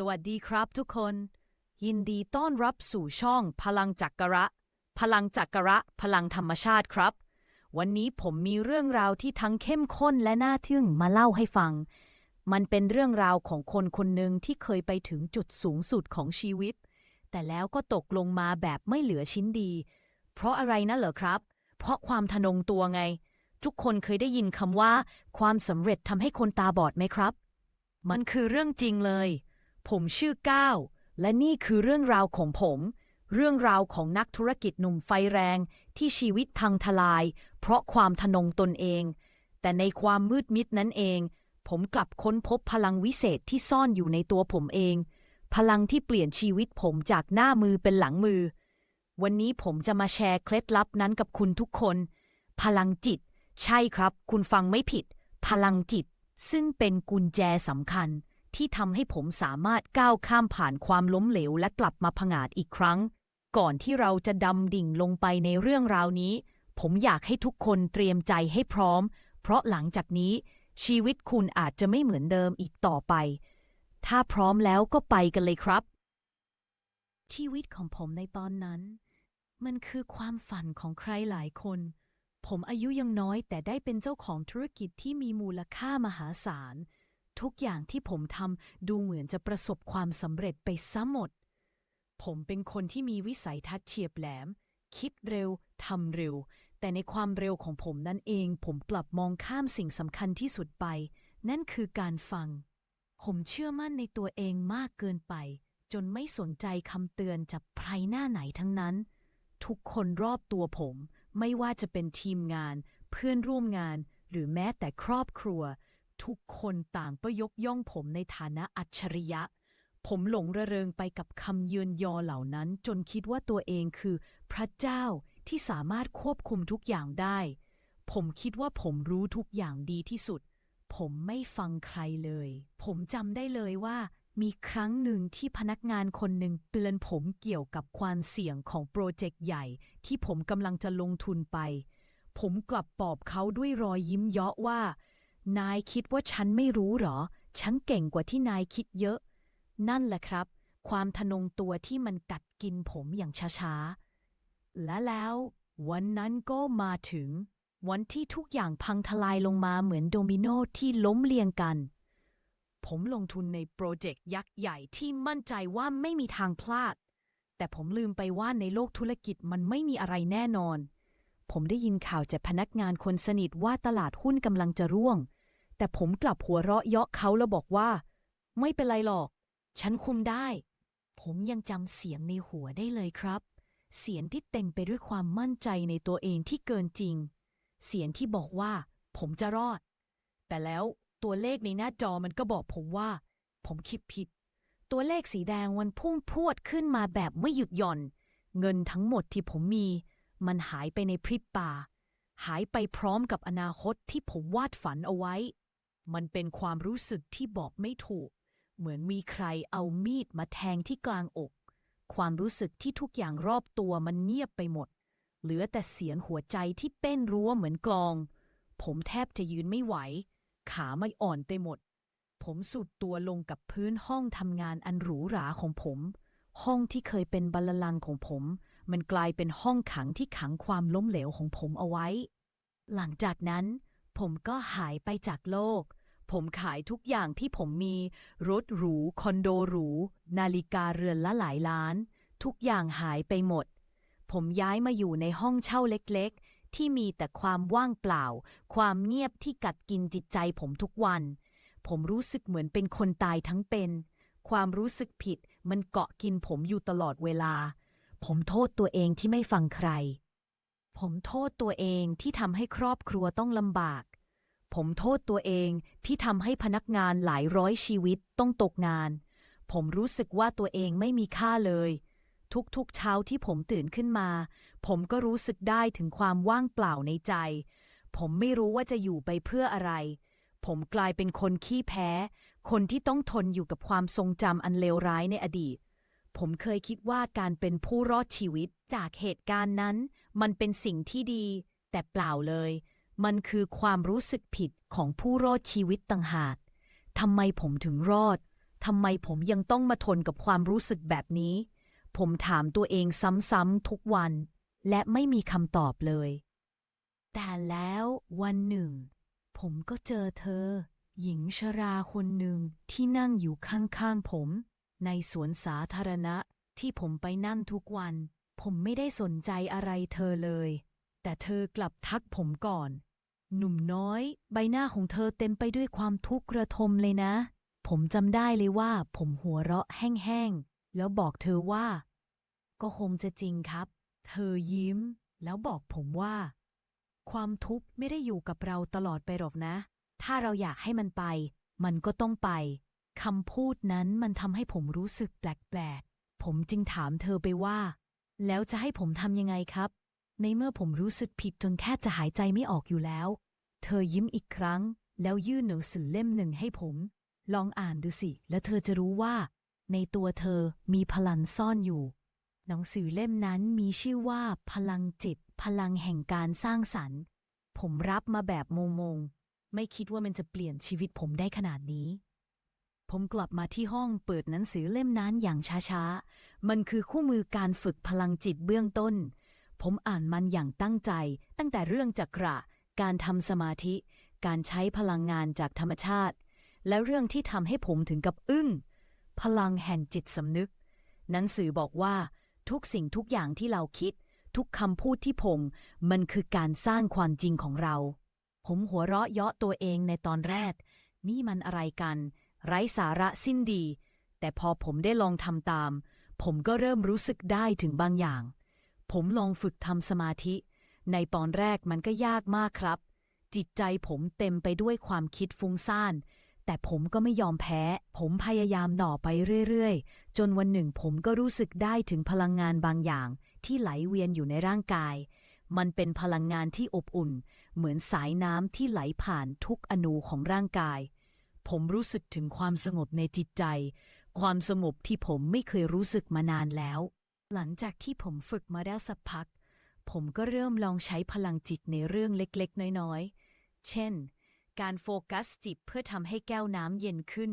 สวัสดีครับทุกคน ยินดีต้อนรับสู่ช่องพลังจักระ พลังจักระ พลังธรรมชาติครับ วันนี้ผมมีเรื่องราวที่ทั้งเข้มข้นและน่าทึ่งมาเล่าให้ฟัง มันเป็นเรื่องราวของคนคนหนึ่งที่เคยไปถึงจุดสูงสุดของชีวิต แต่แล้วก็ตกลงมาแบบไม่เหลือชิ้นดี เพราะอะไรนะเหรอครับ เพราะความทะนงตัวไง ทุกคนเคยได้ยินคำว่า ความสำเร็จทำให้คนตาบอดไหมครับ มันคือเรื่องจริงเลย ผมชื่อก้าวและนี่คือเรื่องราวของผม เรื่องราวของนักธุรกิจหนุ่มไฟแรงที่ชีวิตพังทลาย เพราะความทะนงตนเอง แต่ในความมืดมิดนั้นเอง ผมกลับค้นพบพลังวิเศษที่ซ่อนอยู่ในตัวผมเอง พลังที่เปลี่ยนชีวิตผมจากหน้ามือเป็นหลังมือ วันนี้ผมจะมาแชร์เคล็ดลับนั้นกับคุณทุกคน พลังจิต ใช่ครับ คุณฟังไม่ผิด พลังจิต ซึ่งเป็นกุญแจสำคัญ ที่ทำให้ผมสามารถก้าวข้ามผ่านความล้มเหลวและกลับมาผงาดอีกครั้ง ก่อนที่เราจะดำดิ่งลงไปในเรื่องราวนี้ ผมอยากให้ทุกคนเตรียมใจให้พร้อม เพราะหลังจากนี้ ชีวิตคุณอาจจะไม่เหมือนเดิมอีกต่อไป ถ้าพร้อมแล้วก็ไปกันเลยครับ ชีวิตของผมในตอนนั้น มันคือความฝันของใครหลายคน ผมอายุยังน้อยแต่ได้เป็นเจ้าของธุรกิจที่มีมูลค่ามหาศาล ทุกอย่างที่ผมทำดูเหมือนจะประสบความสำเร็จไปซะหมด ผมเป็นคนที่มีวิสัยทัศน์เฉียบแหลม คิดเร็วทำเร็ว แต่ในความเร็วของผมนั่นเอง ผมกลับมองข้ามสิ่งสำคัญที่สุดไป นั่นคือการฟัง ผมเชื่อมั่นในตัวเองมากเกินไป จนไม่สนใจคำเตือนจากใครหน้าไหนทั้งนั้น ทุกคนรอบตัวผม ไม่ว่าจะเป็นทีมงาน เพื่อนร่วมงาน หรือแม้แต่ครอบครัว ทุกคนต่างก็ยกย่องผมในฐานะอัจฉริยะ ผมหลงระเริงไปกับคำเยือนยอเหล่านั้น จนคิดว่าตัวเองคือ พระเจ้าที่สามารถควบคุมทุกอย่างได้ ผมคิดว่าผมรู้ทุกอย่างดีที่สุด ผมไม่ฟังใครเลย ผมจำได้เลยว่า มีครั้งหนึ่งที่พนักงานคนหนึ่งเตือนผมเกี่ยวกับความเสี่ยงของโปรเจกต์ใหญ่ ที่ผมกำลังจะลงทุนไป ผมกลับปอบเขาด้วยรอยยิ้มเยาะว่า นายคิดว่าฉันไม่รู้เหรอ ฉันเก่งกว่าที่นายคิดเยอะ นั่นแหละครับ ความทะนงตัวที่มันกัดกินผมอย่างช้าๆ และแล้ววันนั้นก็มาถึง วันที่ทุกอย่างพังทลายลงมาเหมือนโดมิโนที่ล้มเรียงกัน ผมลงทุนในโปรเจกต์ยักษ์ใหญ่ที่มั่นใจว่าไม่มีทางพลาด แต่ผมลืมไปว่าในโลกธุรกิจมันไม่มีอะไรแน่นอนผมได้ยินข่าวจากพนักงานคนสนิทว่าตลาดหุ้นกำลังจะร่วง แต่ผมกลับหัวเราะเยาะเขาแล้วบอกว่า ไม่เป็นไรหรอก ฉันคุมได้ ผมยังจำเสียงในหัวได้เลยครับ เสียงที่เต็มไปด้วยความมั่นใจในตัวเองที่เกินจริง เสียงที่บอกว่า ผมจะรอด แต่แล้วตัวเลขในหน้าจอมันก็บอกผมว่า ผมคิดผิด ตัวเลขสีแดงมันพุ่งพวดขึ้นมาแบบไม่หยุดหย่อน เงินทั้งหมดที่ผมมี มันหายไปในพริบตาหายไปพร้อมกับอนาคตที่ผมวาดฝันเอาไว้ มันเป็นความรู้สึกที่บอกไม่ถูก เหมือนมีใครเอามีดมาแทงที่กลางอก ความรู้สึกที่ทุกอย่างรอบตัวมันเงียบไปหมด เหลือแต่เสียงหัวใจที่เต้นรัวเหมือนกลอง ผมแทบจะยืนไม่ไหว ขาไม่อ่อนไปหมด ผมสุดตัวลงกับพื้นห้องทำงานอันหรูหราของผม ห้องที่เคยเป็นบัลลังก์ของผม มันกลายเป็นห้องขังที่ขังความล้มเหลวของผมเอาไว้ หลังจากนั้นผมก็หายไปจากโลก ผมขายทุกอย่างที่ผมมี รถหรู คอนโดหรู นาฬิกาเรือนละหลายล้าน ทุกอย่างหายไปหมด ผมย้ายมาอยู่ในห้องเช่าเล็กๆ ที่มีแต่ความว่างเปล่า ความเงียบที่กัดกินจิตใจผมทุกวัน ผมรู้สึกเหมือนเป็นคนตายทั้งเป็น ความรู้สึกผิดมันเกาะกินผมอยู่ตลอดเวลา ผมโทษตัวเองที่ไม่ฟังใคร ผมโทษตัวเองที่ทำให้ครอบครัวต้องลำบาก ผมโทษตัวเองที่ทำให้พนักงานหลายร้อยชีวิตต้องตกงาน ผมรู้สึกว่าตัวเองไม่มีค่าเลย ทุกๆเช้าที่ผมตื่นขึ้นมา ผมก็รู้สึกได้ถึงความว่างเปล่าในใจ ผมไม่รู้ว่าจะอยู่ไปเพื่ออะไร ผมกลายเป็นคนขี้แพ้ คนที่ต้องทนอยู่กับความทรงจำอันเลวร้ายในอดีต ผมเคยคิดว่าการเป็นผู้รอดชีวิตจากเหตุการณ์นั้น มันเป็นสิ่งที่ดี แต่เปล่าเลย มันคือความรู้สึกผิดของผู้รอดชีวิตต่างหากทำไมผมถึงรอดทำไมผมยังต้องมาทนกับความรู้สึกแบบนี้ ผมถามตัวเองซ้ำๆทุกวัน และไม่มีคำตอบเลย แต่แล้ววันหนึ่ง ผมก็เจอเธอ หญิงชราคนหนึ่งที่นั่งอยู่ข้างๆผม ในสวนสาธารณะที่ผมไปนั่งทุกวัน ผมไม่ได้สนใจอะไรเธอเลย แต่เธอกลับทักผมก่อน หนุ่มน้อย ใบหน้าของเธอเต็มไปด้วยความทุกข์ระทมเลยนะ ผมจำได้เลยว่า ผมหัวเราะแห้งๆ แล้วบอกเธอว่า ก็คงจะจริงครับ เธอยิ้ม แล้วบอกผมว่า ความทุกข์ไม่ได้อยู่กับเราตลอดไปหรอกนะ ถ้าเราอยากให้มันไป มันก็ต้องไปคำพูดนั้นมันทำให้ผมรู้สึกแปลกๆ ผมจึงถามเธอไปว่า แล้วจะให้ผมทำยังไงครับ ในเมื่อผมรู้สึกผิดจนแค่จะหายใจไม่ออกอยู่แล้ว เธอยิ้มอีกครั้ง แล้วยื่นหนังสือเล่มหนึ่งให้ผม ลองอ่านดูสิ แล้วเธอจะรู้ว่า ในตัวเธอมีพลังซ่อนอยู่ หนังสือเล่มนั้นมีชื่อว่า พลังจิต พลังแห่งการสร้างสรรค์ ผมรับมาแบบงงๆไม่คิดว่ามันจะเปลี่ยนชีวิตผมได้ขนาดนี้ผมกลับมาที่ห้องเปิดหนังสือเล่มนั้นอย่างช้าๆ มันคือคู่มือการฝึกพลังจิตเบื้องต้น ผมอ่านมันอย่างตั้งใจ ตั้งแต่เรื่องจักระ การทำสมาธิ การใช้พลังงานจากธรรมชาติ และเรื่องที่ทำให้ผมถึงกับอึ้ง พลังแห่งจิตสำนึกหนังสือบอกว่า ทุกสิ่งทุกอย่างที่เราคิด ทุกคำพูดที่พงมันคือการสร้างความจริงของเรา ผมหัวเราะเยาะตัวเองในตอนแรก นี่มันอะไรกัน ไร้สาระสิ้นดี แต่พอผมได้ลองทำตาม ผมก็เริ่มรู้สึกได้ถึงบางอย่าง ผมลองฝึกทำสมาธิ ในตอนแรกมันก็ยากมากครับ จิตใจผมเต็มไปด้วยความคิดฟุ้งซ่าน แต่ผมก็ไม่ยอมแพ้ ผมพยายามหน่อไปเรื่อยๆ จนวันหนึ่งผมก็รู้สึกได้ถึงพลังงานบางอย่าง ที่ไหลเวียนอยู่ในร่างกาย มันเป็นพลังงานที่อบอุ่น เหมือนสายน้ำที่ไหลผ่านทุกอนูของร่างกาย ผมรู้สึกถึงความสงบในจิตใจ ความสงบที่ผมไม่เคยรู้สึกมานานแล้ว หลังจากที่ผมฝึกมาได้สักพัก ผมก็เริ่มลองใช้พลังจิตในเรื่องเล็กๆ น้อยๆ เช่น การโฟกัสจิตเพื่อทำให้แก้วน้ำเย็นขึ้น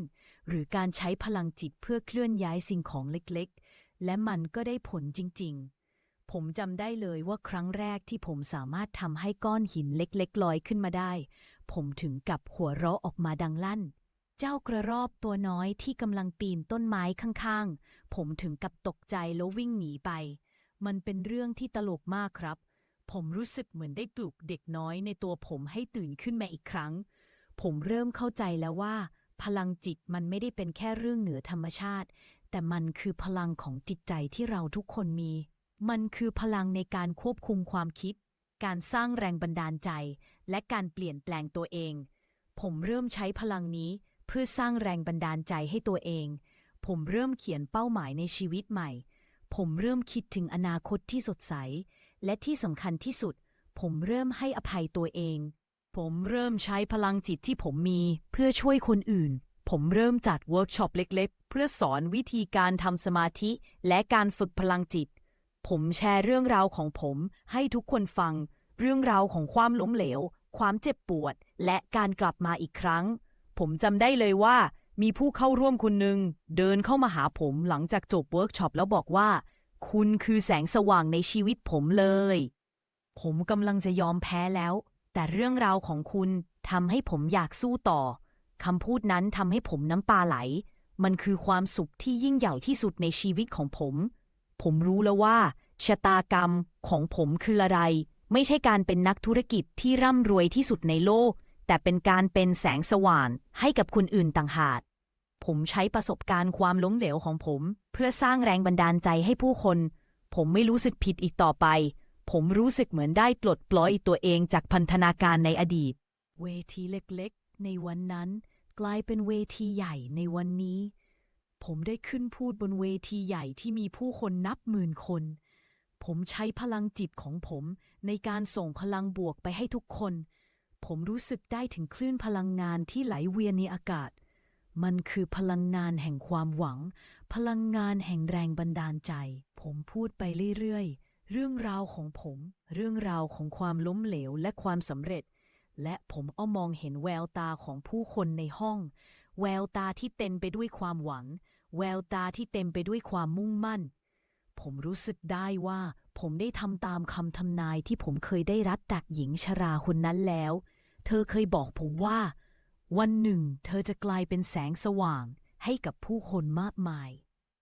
หรือการใช้พลังจิตเพื่อเคลื่อนย้ายสิ่งของเล็กๆ และมันก็ได้ผลจริงๆ ผมจำได้เลยว่าครั้งแรกที่ผมสามารถทำให้ก้อนหินเล็กๆ ลอยขึ้นมาได้ ผมถึงกับหัวเราะออกมาดังลั่น เจ้ากระรอกตัวน้อยที่กำลังปีนต้นไม้ข้างๆ ผมถึงกับตกใจแล้ววิ่งหนีไป มันเป็นเรื่องที่ตลกมากครับ ผมรู้สึกเหมือนได้ปลุกเด็กน้อยในตัวผมให้ตื่นขึ้นมาอีกครั้ง ผมเริ่มเข้าใจแล้วว่า พลังจิตมันไม่ได้เป็นแค่เรื่องเหนือธรรมชาติ แต่มันคือพลังของจิตใจที่เราทุกคนมี มันคือพลังในการควบคุมความคิด การสร้างแรงบันดาลใจ และการเปลี่ยนแปลงตัวเอง ผมเริ่มใช้พลังนี้เพื่อสร้างแรงบันดาลใจให้ตัวเอง ผมเริ่มเขียนเป้าหมายในชีวิตใหม่ ผมเริ่มคิดถึงอนาคตที่สดใส และที่สำคัญที่สุด ผมเริ่มให้อภัยตัวเอง ผมเริ่มใช้พลังจิตที่ผมมีเพื่อช่วยคนอื่น ผมเริ่มจัดเวิร์กช็อปเล็กๆ เพื่อสอนวิธีการทำสมาธิ และการฝึกพลังจิต ผมแชร์เรื่องราวของผมให้ทุกคนฟัง เรื่องราวของความล้มเหลว ความเจ็บปวด และการกลับมาอีกครั้ง ผมจำได้เลยว่า มีผู้เข้าร่วมคนหนึ่งเดินเข้ามาหาผมหลังจากจบเวิร์กช็อปแล้วบอกว่า คุณคือแสงสว่างในชีวิตผมเลย ผมกำลังจะยอมแพ้แล้ว แต่เรื่องราวของคุณทำให้ผมอยากสู้ต่อคำพูดนั้นทำให้ผมน้ำตาไหล มันคือความสุขที่ยิ่งใหญ่ที่สุดในชีวิตของผม ผมรู้แล้วว่าชะตากรรมของผมคืออะไร ไม่ใช่การเป็นนักธุรกิจที่ร่ำรวยที่สุดในโลก แต่เป็นการเป็นแสงสว่างให้กับคนอื่นต่างหาก ผมใช้ประสบการณ์ความล้มเหลวของผม เพื่อสร้างแรงบันดาลใจให้ผู้คน ผมไม่รู้สึกผิดอีกต่อไป ผมรู้สึกเหมือนได้ปลดปล่อยตัวเองจากพันธนาการในอดีต เวทีเล็กๆ ในวันนั้น กลายเป็นเวทีใหญ่ในวันนี้ ผมได้ขึ้นพูดบนเวทีใหญ่ที่มีผู้คนนับหมื่นคน ผมใช้พลังจิตของผมในการส่งพลังบวกไปให้ทุกคน ผมรู้สึกได้ถึงคลื่นพลังงานที่ไหลเวียนในอากาศ มันคือพลังงานแห่งความหวัง พลังงานแห่งแรงบันดาลใจ ผมพูดไปเรื่อยๆ เรื่องราวของผม เรื่องราวของความล้มเหลวและความสำเร็จ และผมเอามองเห็นแววตาของผู้คนในห้อง แววตาที่เต็มไปด้วยความหวัง แววตาที่เต็มไปด้วยความมุ่งมั่น ผมรู้สึกได้ว่าผมได้ทำตามคำทำนายที่ผมเคยได้รับจากหญิงชราคนนั้นแล้ว เธอเคยบอกผมว่า วันหนึ่ง เธอจะกลายเป็นแสงสว่างให้กับผู้คนมากมาย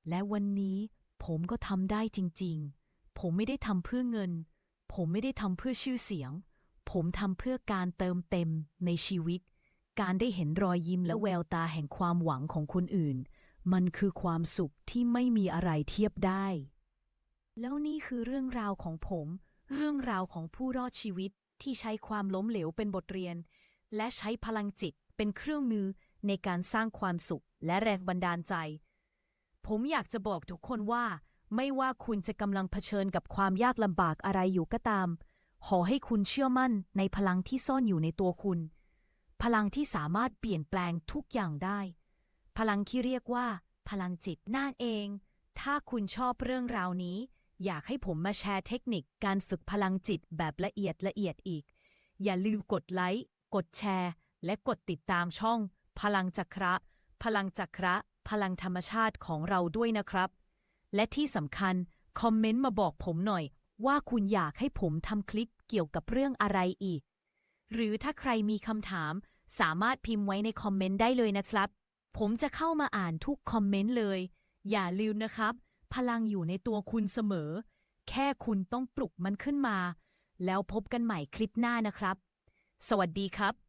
และวันนี้ผมก็ทำได้จริง ๆ ผมไม่ได้ทำเพื่อเงิน ผมไม่ได้ทำเพื่อชื่อเสียง ผมทำเพื่อการเติมเต็มในชีวิต การได้เห็นรอยยิ้มและแววตาแห่งความหวังของคนอื่น มันคือความสุขที่ไม่มีอะไรเทียบได้ แล้วนี่คือเรื่องราวของผม เรื่องราวของผู้รอดชีวิต ที่ใช้ความล้มเหลวเป็นบทเรียน และใช้พลังจิตเป็นเครื่องมือในการสร้างความสุขและแรงบันดาลใจ ผมอยากจะบอกทุกคนว่า ไม่ว่าคุณจะกำลังเผชิญกับความยากลำบากอะไรอยู่ก็ตาม ขอให้คุณเชื่อมั่นในพลังที่ซ่อนอยู่ในตัวคุณ พลังที่สามารถเปลี่ยนแปลงทุกอย่างได้ พลังที่เรียกว่า พลังจิตนั่นเอง ถ้าคุณชอบเรื่องราวนี้ อยากให้ผมมาแชร์เทคนิคการฝึกพลังจิตแบบละเอียดละเอียดอีก อย่าลืมกดไลค์ กดแชร์ และกดติดตามช่อง พลังจักระ พลังจักระ พลังธรรมชาติของเราด้วยนะครับ และที่สำคัญ คอมเมนต์มาบอกผมหน่อย ว่าคุณอยากให้ผมทำคลิปเกี่ยวกับเรื่องอะไรอีก หรือถ้าใครมีคำถาม สามารถพิมพ์ไว้ในคอมเมนต์ได้เลยนะครับ ผมจะเข้ามาอ่านทุกคอมเมนต์เลย อย่าลืมนะครับ พลังอยู่ในตัวคุณเสมอ แค่คุณต้องปลุกมันขึ้นมา แล้วพบกันใหม่คลิปหน้านะครับ สวัสดีครับ